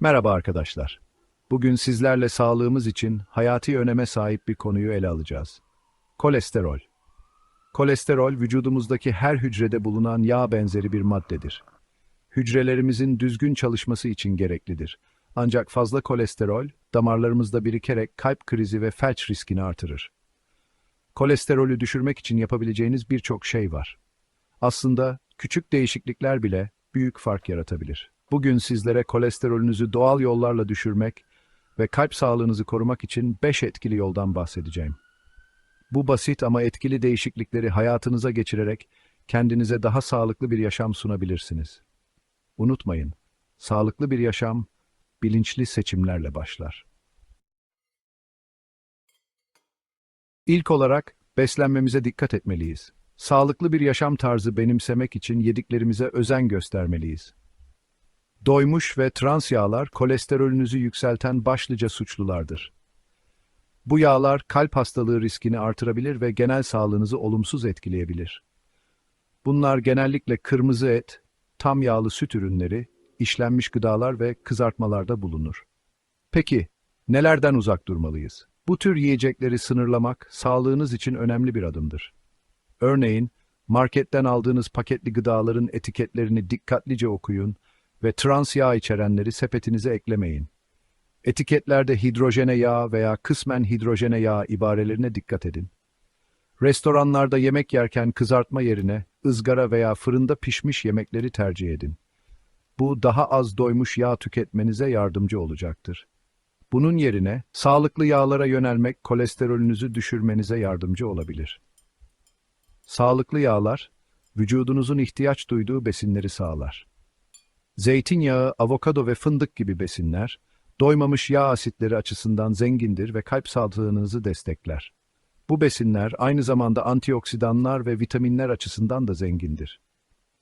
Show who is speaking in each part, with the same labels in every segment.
Speaker 1: Merhaba arkadaşlar. Bugün sizlerle sağlığımız için hayati öneme sahip bir konuyu ele alacağız. Kolesterol. Kolesterol vücudumuzdaki her hücrede bulunan yağ benzeri bir maddedir. Hücrelerimizin düzgün çalışması için gereklidir. Ancak fazla kolesterol damarlarımızda birikerek kalp krizi ve felç riskini artırır. Kolesterolü düşürmek için yapabileceğiniz birçok şey var. Aslında küçük değişiklikler bile büyük fark yaratabilir. Bugün sizlere kolesterolünüzü doğal yollarla düşürmek ve kalp sağlığınızı korumak için 5 etkili yoldan bahsedeceğim. Bu basit ama etkili değişiklikleri hayatınıza geçirerek kendinize daha sağlıklı bir yaşam sunabilirsiniz. Unutmayın, sağlıklı bir yaşam bilinçli seçimlerle başlar. İlk olarak beslenmemize dikkat etmeliyiz. Sağlıklı bir yaşam tarzı benimsemek için yediklerimize özen göstermeliyiz. Doymuş ve trans yağlar kolesterolünüzü yükselten başlıca suçlulardır. Bu yağlar kalp hastalığı riskini artırabilir ve genel sağlığınızı olumsuz etkileyebilir. Bunlar genellikle kırmızı et, tam yağlı süt ürünleri, işlenmiş gıdalar ve kızartmalarda bulunur. Peki, nelerden uzak durmalıyız? Bu tür yiyecekleri sınırlamak sağlığınız için önemli bir adımdır. Örneğin, marketten aldığınız paketli gıdaların etiketlerini dikkatlice okuyun ve trans yağ içerenleri sepetinize eklemeyin. Etiketlerde hidrojene yağ veya kısmen hidrojene yağ ibarelerine dikkat edin. Restoranlarda yemek yerken kızartma yerine ızgara veya fırında pişmiş yemekleri tercih edin. Bu daha az doymuş yağ tüketmenize yardımcı olacaktır. Bunun yerine sağlıklı yağlara yönelmek kolesterolünüzü düşürmenize yardımcı olabilir. Sağlıklı yağlar, vücudunuzun ihtiyaç duyduğu besinleri sağlar. Zeytinyağı, avokado ve fındık gibi besinler, doymamış yağ asitleri açısından zengindir ve kalp sağlığınızı destekler. Bu besinler aynı zamanda antioksidanlar ve vitaminler açısından da zengindir.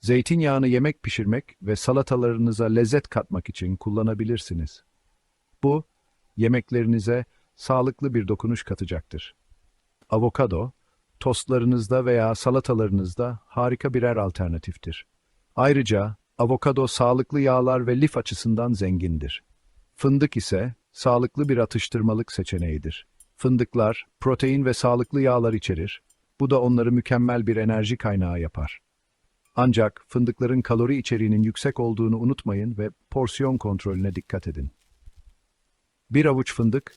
Speaker 1: Zeytinyağını yemek pişirmek ve salatalarınıza lezzet katmak için kullanabilirsiniz. Bu, yemeklerinize sağlıklı bir dokunuş katacaktır. Avokado, tostlarınızda veya salatalarınızda harika birer alternatiftir. Ayrıca avokado sağlıklı yağlar ve lif açısından zengindir. Fındık ise sağlıklı bir atıştırmalık seçeneğidir. Fındıklar protein ve sağlıklı yağlar içerir. Bu da onları mükemmel bir enerji kaynağı yapar. Ancak fındıkların kalori içeriğinin yüksek olduğunu unutmayın ve porsiyon kontrolüne dikkat edin. Bir avuç fındık,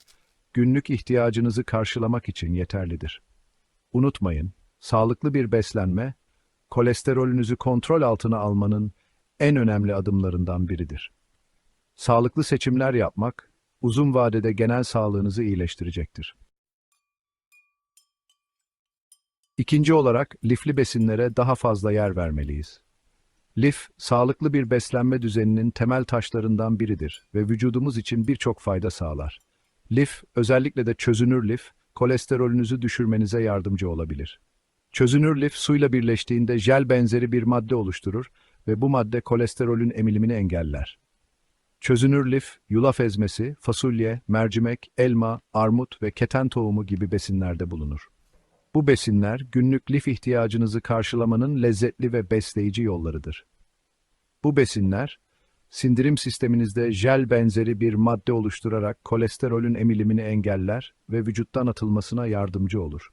Speaker 1: günlük ihtiyacınızı karşılamak için yeterlidir. Unutmayın, sağlıklı bir beslenme, kolesterolünüzü kontrol altına almanın en önemli adımlarından biridir. Sağlıklı seçimler yapmak, uzun vadede genel sağlığınızı iyileştirecektir. İkinci olarak lifli besinlere daha fazla yer vermeliyiz. Lif, sağlıklı bir beslenme düzeninin temel taşlarından biridir ve vücudumuz için birçok fayda sağlar. Lif, özellikle de çözünür lif, kolesterolünüzü düşürmenize yardımcı olabilir. Çözünür lif suyla birleştiğinde jel benzeri bir madde oluşturur ve bu madde kolesterolün emilimini engeller. Çözünür lif, yulaf ezmesi, fasulye, mercimek, elma, armut ve keten tohumu gibi besinlerde bulunur. Bu besinler günlük lif ihtiyacınızı karşılamanın lezzetli ve besleyici yollarıdır. Bu besinler, sindirim sisteminizde jel benzeri bir madde oluşturarak kolesterolün emilimini engeller ve vücuttan atılmasına yardımcı olur.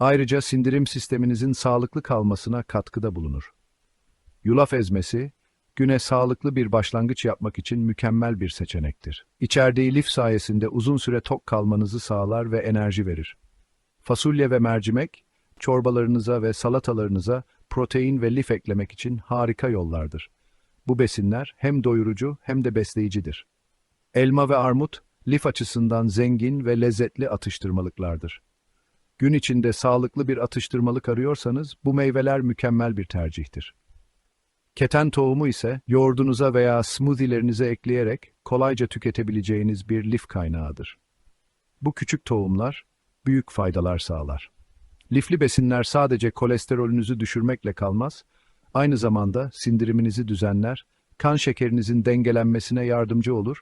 Speaker 1: Ayrıca sindirim sisteminizin sağlıklı kalmasına katkıda bulunur. Yulaf ezmesi, güne sağlıklı bir başlangıç yapmak için mükemmel bir seçenektir. İçerdiği lif sayesinde uzun süre tok kalmanızı sağlar ve enerji verir. Fasulye ve mercimek, çorbalarınıza ve salatalarınıza protein ve lif eklemek için harika yollardır. Bu besinler hem doyurucu hem de besleyicidir. Elma ve armut, lif açısından zengin ve lezzetli atıştırmalıklardır. Gün içinde sağlıklı bir atıştırmalık arıyorsanız bu meyveler mükemmel bir tercihtir. Keten tohumu ise yoğurdunuza veya smoothie'lerinize ekleyerek kolayca tüketebileceğiniz bir lif kaynağıdır. Bu küçük tohumlar büyük faydalar sağlar. Lifli besinler sadece kolesterolünüzü düşürmekle kalmaz, aynı zamanda sindiriminizi düzenler, kan şekerinizin dengelenmesine yardımcı olur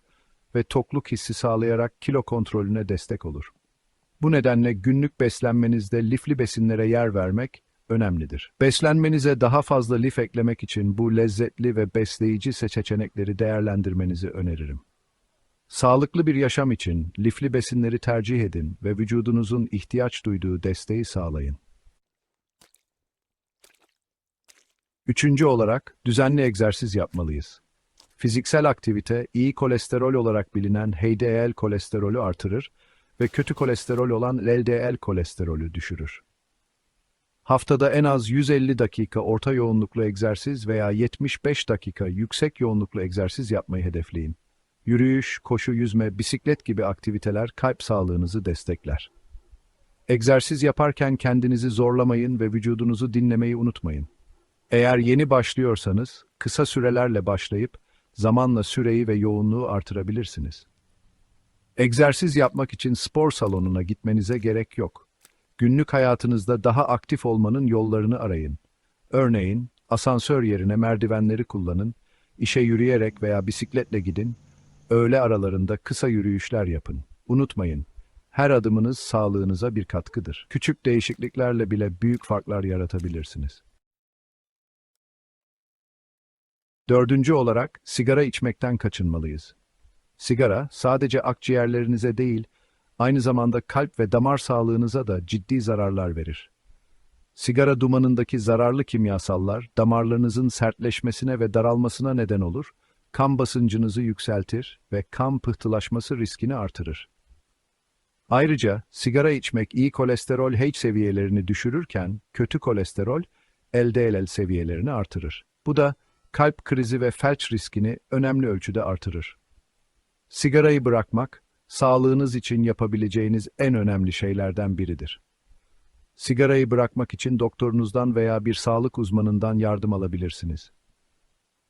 Speaker 1: ve tokluk hissi sağlayarak kilo kontrolüne destek olur. Bu nedenle günlük beslenmenizde lifli besinlere yer vermek önemlidir. Beslenmenize daha fazla lif eklemek için bu lezzetli ve besleyici seçenekleri değerlendirmenizi öneririm. Sağlıklı bir yaşam için lifli besinleri tercih edin ve vücudunuzun ihtiyaç duyduğu desteği sağlayın. Üçüncü olarak düzenli egzersiz yapmalıyız. Fiziksel aktivite iyi kolesterol olarak bilinen HDL kolesterolü artırır ve kötü kolesterol olan LDL kolesterolü düşürür. Haftada en az 150 dakika orta yoğunluklu egzersiz veya 75 dakika yüksek yoğunluklu egzersiz yapmayı hedefleyin. Yürüyüş, koşu, yüzme, bisiklet gibi aktiviteler kalp sağlığınızı destekler. Egzersiz yaparken kendinizi zorlamayın ve vücudunuzu dinlemeyi unutmayın. Eğer yeni başlıyorsanız, kısa sürelerle başlayıp zamanla süreyi ve yoğunluğu artırabilirsiniz. Egzersiz yapmak için spor salonuna gitmenize gerek yok. Günlük hayatınızda daha aktif olmanın yollarını arayın. Örneğin, asansör yerine merdivenleri kullanın, işe yürüyerek veya bisikletle gidin, öğle aralarında kısa yürüyüşler yapın. Unutmayın, her adımınız sağlığınıza bir katkıdır. Küçük değişikliklerle bile büyük farklar yaratabilirsiniz. Dördüncü olarak sigara içmekten kaçınmalıyız. Sigara sadece akciğerlerinize değil, aynı zamanda kalp ve damar sağlığınıza da ciddi zararlar verir. Sigara dumanındaki zararlı kimyasallar damarlarınızın sertleşmesine ve daralmasına neden olur, kan basıncınızı yükseltir ve kan pıhtılaşması riskini artırır. Ayrıca sigara içmek iyi kolesterol H seviyelerini düşürürken kötü kolesterol LDL seviyelerini artırır. Bu da kalp krizi ve felç riskini önemli ölçüde artırır. Sigarayı bırakmak, sağlığınız için yapabileceğiniz en önemli şeylerden biridir. Sigarayı bırakmak için doktorunuzdan veya bir sağlık uzmanından yardım alabilirsiniz.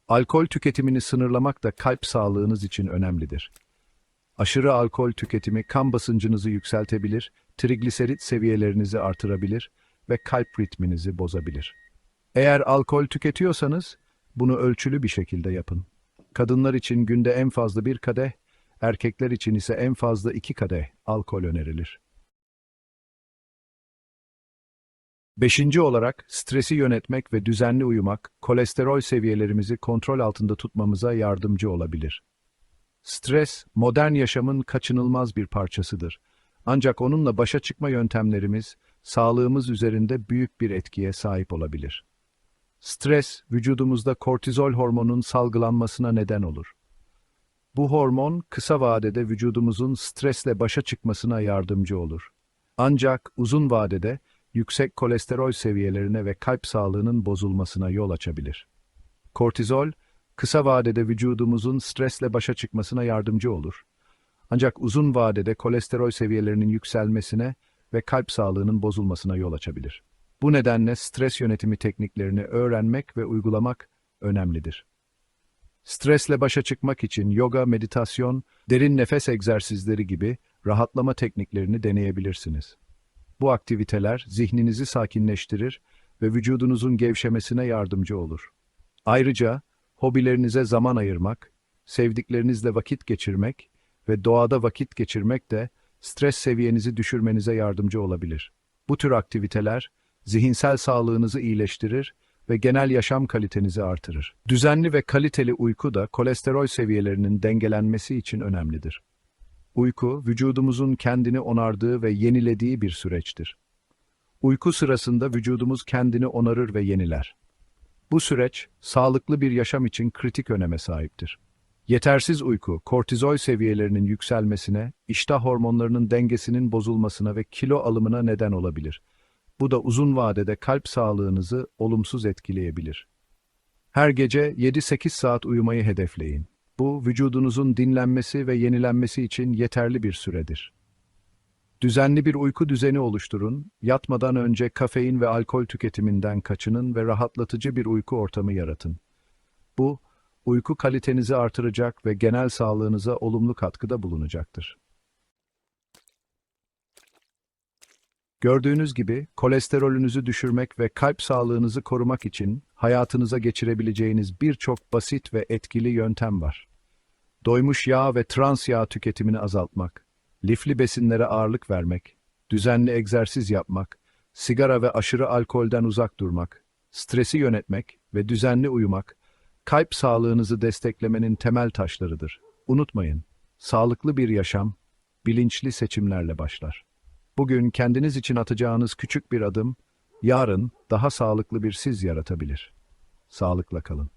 Speaker 1: Alkol tüketimini sınırlamak da kalp sağlığınız için önemlidir. Aşırı alkol tüketimi kan basıncınızı yükseltebilir, trigliserit seviyelerinizi artırabilir ve kalp ritminizi bozabilir. Eğer alkol tüketiyorsanız, bunu ölçülü bir şekilde yapın. Kadınlar için günde en fazla bir kadeh, erkekler için ise en fazla iki kadeh alkol önerilir. Beşinci olarak stresi yönetmek ve düzenli uyumak, kolesterol seviyelerimizi kontrol altında tutmamıza yardımcı olabilir. Stres, modern yaşamın kaçınılmaz bir parçasıdır. Ancak onunla başa çıkma yöntemlerimiz, sağlığımız üzerinde büyük bir etkiye sahip olabilir. Stres, vücudumuzda kortizol hormonun salgılanmasına neden olur. Bu hormon, kısa vadede vücudumuzun stresle başa çıkmasına yardımcı olur. Ancak uzun vadede, yüksek kolesterol seviyelerine ve kalp sağlığının bozulmasına yol açabilir. Kortizol, kısa vadede vücudumuzun stresle başa çıkmasına yardımcı olur. Ancak uzun vadede kolesterol seviyelerinin yükselmesine ve kalp sağlığının bozulmasına yol açabilir. Bu nedenle stres yönetimi tekniklerini öğrenmek ve uygulamak önemlidir. Stresle başa çıkmak için yoga, meditasyon, derin nefes egzersizleri gibi rahatlama tekniklerini deneyebilirsiniz. Bu aktiviteler zihninizi sakinleştirir ve vücudunuzun gevşemesine yardımcı olur. Ayrıca hobilerinize zaman ayırmak, sevdiklerinizle vakit geçirmek ve doğada vakit geçirmek de stres seviyenizi düşürmenize yardımcı olabilir. Bu tür aktiviteler zihinsel sağlığınızı iyileştirir ve genel yaşam kalitenizi artırır. Düzenli ve kaliteli uyku da kolesterol seviyelerinin dengelenmesi için önemlidir. Uyku, vücudumuzun kendini onardığı ve yenilediği bir süreçtir. Uyku sırasında vücudumuz kendini onarır ve yeniler. Bu süreç, sağlıklı bir yaşam için kritik öneme sahiptir. Yetersiz uyku, kortizol seviyelerinin yükselmesine, iştah hormonlarının dengesinin bozulmasına ve kilo alımına neden olabilir. Bu da uzun vadede kalp sağlığınızı olumsuz etkileyebilir. Her gece 7-8 saat uyumayı hedefleyin. Bu, vücudunuzun dinlenmesi ve yenilenmesi için yeterli bir süredir. Düzenli bir uyku düzeni oluşturun, yatmadan önce kafein ve alkol tüketiminden kaçının ve rahatlatıcı bir uyku ortamı yaratın. Bu, uyku kalitenizi artıracak ve genel sağlığınıza olumlu katkıda bulunacaktır. Gördüğünüz gibi kolesterolünüzü düşürmek ve kalp sağlığınızı korumak için hayatınıza geçirebileceğiniz birçok basit ve etkili yöntem var. Doymuş yağ ve trans yağ tüketimini azaltmak, lifli besinlere ağırlık vermek, düzenli egzersiz yapmak, sigara ve aşırı alkolden uzak durmak, stresi yönetmek ve düzenli uyumak, kalp sağlığınızı desteklemenin temel taşlarıdır. Unutmayın, Sağlıklı bir yaşam, bilinçli seçimlerle başlar. Bugün kendiniz için atacağınız küçük bir adım, yarın daha sağlıklı bir siz yaratabilir. Sağlıkla kalın.